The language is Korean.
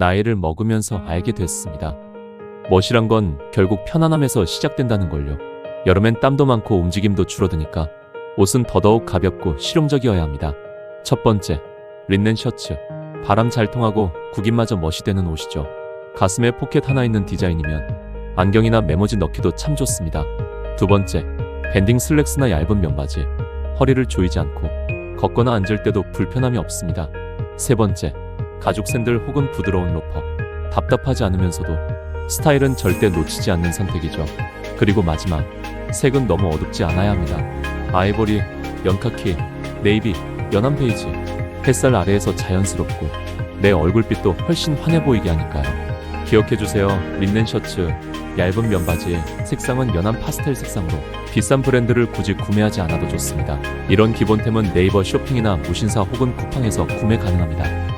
나이를 먹으면서 알게 됐습니다. 멋이란 건 결국 편안함에서 시작된다는 걸요. 여름엔 땀도 많고 움직임도 줄어드니까 옷은 더더욱 가볍고 실용적이어야 합니다. 첫 번째, 린넨 셔츠. 바람 잘 통하고 구김마저 멋이 되는 옷이죠. 가슴에 포켓 하나 있는 디자인이면 안경이나 메모지 넣기도 참 좋습니다. 두 번째, 밴딩 슬랙스나 얇은 면바지. 허리를 조이지 않고 걷거나 앉을 때도 불편함이 없습니다. 세 번째, 가죽 샌들 혹은 부드러운 로퍼. 답답하지 않으면서도 스타일은 절대 놓치지 않는 선택이죠. 그리고 마지막, 색은 너무 어둡지 않아야 합니다. 아이보리, 연카키, 네이비, 연한 베이지. 햇살 아래에서 자연스럽고 내 얼굴빛도 훨씬 환해 보이게 하니까요. 기억해주세요. 린넨 셔츠, 얇은 면바지에 색상은 연한 파스텔 색상으로 비싼 브랜드를 굳이 구매하지 않아도 좋습니다. 이런 기본템은 네이버 쇼핑이나 무신사 혹은 쿠팡에서 구매 가능합니다.